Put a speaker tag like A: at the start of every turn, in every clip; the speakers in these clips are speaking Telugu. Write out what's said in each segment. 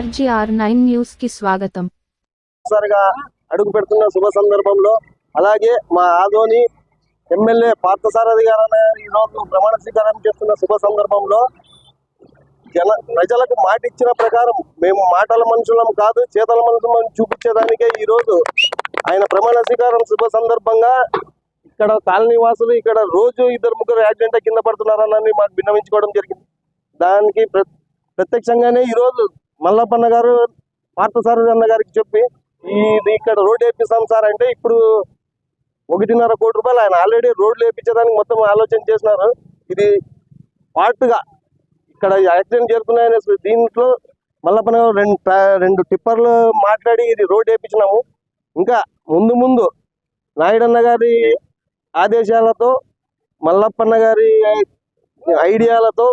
A: ఆర్జీఆర్ నైన్ న్యూస్కి స్వాగతం.
B: సరిగా అడుగు పెడుతున్న శుభ సందర్భంలో అలాగే మా ఆదోని ఎమ్మెల్యే పార్థసారథి గారు ఈ రోజు ప్రమాణ స్వీకారం చేస్తున్న శుభ సందర్భంలో జన ప్రజలకు మాట ఇచ్చిన ప్రకారం మేము మాటల మనుషులం కాదు చేతల మనుషులం చూపించేదానికే ఈ రోజు ఆయన ప్రమాణ స్వీకారం శుభ సందర్భంగా ఇక్కడ కాలనీ వాసులు ఇక్కడ రోజు ఇద్దరు ముగ్గురు యాక్సిడెంట్ కింద పడుతున్నారని మాకు విన్నవించుకోవడం జరిగింది. దానికి ప్ర- ప్రత్యక్షంగానే ఈ రోజు మల్లప్పన్న గారు పార్థసారథి అన్న గారికి చెప్పి ఇది ఇక్కడ రోడ్ వేపిస్తాం సార్ అంటే ఇప్పుడు ఒకటిన్నర కోటి రూపాయలు ఆయన ఆల్రెడీ రోడ్లు వేపించడానికి మొత్తం ఆలోచన చేసినారు. ఇది పార్ట్గా ఇక్కడ యాక్సిడెంట్ జరుగుతున్నాయనే దీంట్లో మల్లప్పన గారు రెండు రెండు టిప్పర్లు మాట్లాడి ఇది రోడ్ వేపించినాము. ఇంకా ముందు ముందు నాయుడన్న గారి ఆదేశాలతో మల్లప్పన్న గారి ఐడియాలతో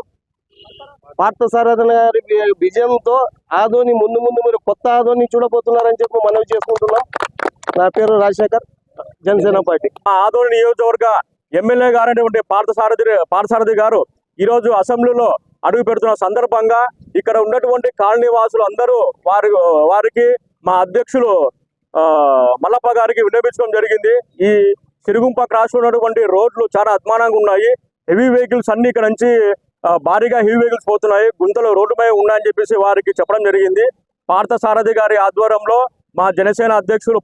B: పార్థసారథన గారి విజయంతో ఆదోని ముందు ముందు మీరు కొత్త ఆదోని చూడబోతున్నారని చెప్పి మనవి చేసుకుంటున్నాం. నా పేరు రాజశేఖర్ జనసేన పార్టీ.
C: మా ఆదోని నియోజకవర్గ ఎమ్మెల్యే గారైనటువంటి పార్థసారథి పార్థసారథి గారు ఈరోజు అసెంబ్లీలో అడుగు పెడుతున్న సందర్భంగా ఇక్కడ ఉన్నటువంటి కాలనీ వాసులు అందరూ వారి వారికి మా అధ్యక్షులు మల్లప్ప గారికి విన్నపించడం జరిగింది. ఈ సిరుగుంప క్రాస్ ఉన్నటువంటి రోడ్లు చాలా అద్మానంగా ఉన్నాయి. హెవీ వెహికల్స్ అన్ని ఇక్కడ నుంచి భారీగా హెవీ వెహికల్స్ పోతున్నాయి. గుంతలు రోడ్డుపై ఉన్నాయని చెప్పేసి వారికి చెప్పడం జరిగింది. పార్థసారథి గారి ఆధ్వర్యంలో మా జనసేన అధ్యక్షులు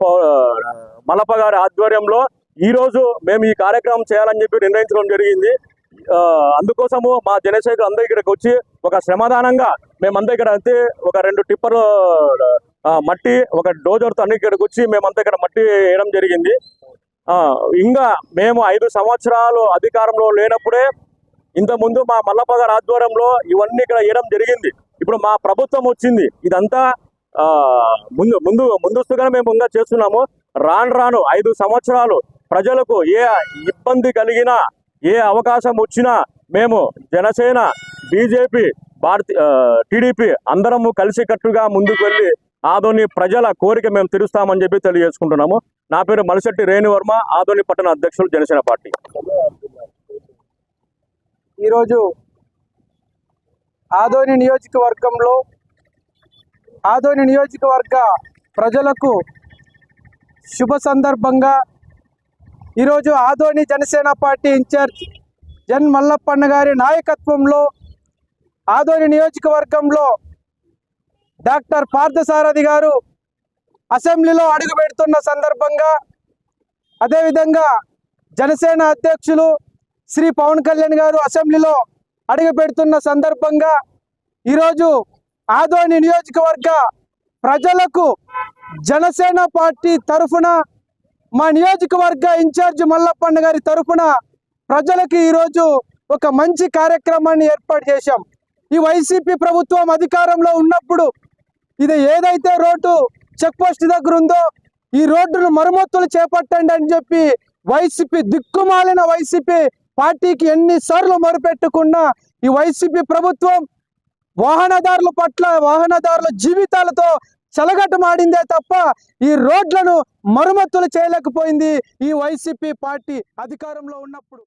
C: మలప గారి ఆధ్వర్యంలో ఈ రోజు మేము ఈ కార్యక్రమం చేయాలని చెప్పి నిర్ణయించడం జరిగింది. అందుకోసము మా జనసేనలు అందరూ ఇక్కడికి వచ్చి ఒక శ్రమదానంగా మేమంతా ఇక్కడ అయితే ఒక రెండు టిప్పర్ మట్టి ఒక డోజర్తో అన్ని ఇక్కడికి వచ్చి మేమంతా ఇక్కడ మట్టి వేయడం జరిగింది. ఇంకా మేము ఐదు సంవత్సరాలు అధికారంలో లేనప్పుడే ఇంతకుముందు మా మల్లప్ప గారి ఆధ్వర్యంలో ఇవన్నీ ఇక్కడ వేయడం జరిగింది. ఇప్పుడు మా ప్రభుత్వం వచ్చింది. ఇదంతా ముందు ముందు ముందస్తుగానే మేము ఇంకా చేస్తున్నాము. రాను రాను ఐదు సంవత్సరాలు ప్రజలకు ఏ ఇబ్బంది కలిగినా ఏ అవకాశం వచ్చినా మేము జనసేన బీజేపీ భారతీ టీడీపీ అందరము కలిసికట్టుగా ముందుకు వెళ్ళి ఆదోని ప్రజల కోరిక మేము తీరుస్తామని చెప్పి తెలియజేసుకుంటున్నాము. నా పేరు మలిశెట్టి రేణువర్మ ఆదోని పట్టణ అధ్యక్షులు జనసేన పార్టీ.
D: ఈరోజు ఆదోని నియోజకవర్గంలో ఆదోని నియోజకవర్గ ప్రజలకు శుభ సందర్భంగా ఈరోజు Adoni Janasena party in charge Jan Mallappanna గారి నాయకత్వంలో ఆదోని నియోజకవర్గంలో డాక్టర్ పార్థసారథి గారు అసెంబ్లీలో అడుగు పెడుతున్న సందర్భంగా అదేవిధంగా జనసేన అధ్యక్షులు శ్రీ పవన్ కళ్యాణ్ గారు అసెంబ్లీలో అడుగుపెడుతున్న సందర్భంగా ఈరోజు ఆదోని నియోజకవర్గ ప్రజలకు జనసేన పార్టీ తరఫున మా నియోజకవర్గ ఇన్ఛార్జ్ మల్లప్పన్న గారి తరఫున ప్రజలకు ఈరోజు ఒక మంచి కార్యక్రమాన్ని ఏర్పాటు చేశాం. ఈ వైసీపీ ప్రభుత్వం అధికారంలో ఉన్నప్పుడు ఇది ఏదైతే రోడ్డు చెక్ పోస్ట్ దగ్గర ఉందో ఈ రోడ్డును మరమ్మతులు చేపట్టండి అని చెప్పి వైసీపీ దిక్కుమాలిన వైసీపీ పార్టీకి ఎన్నిసార్లు మొరుపెట్టుకున్నా ఈ వైసీపీ ప్రభుత్వం వాహనదారుల పట్ల వాహనదారుల జీవితాలతో చెలగటమాడిందే తప్ప ఈ రోడ్లను మరమ్మతులు చేయలేకపోయింది ఈ వైసీపీ పార్టీ అధికారంలో ఉన్నప్పుడు.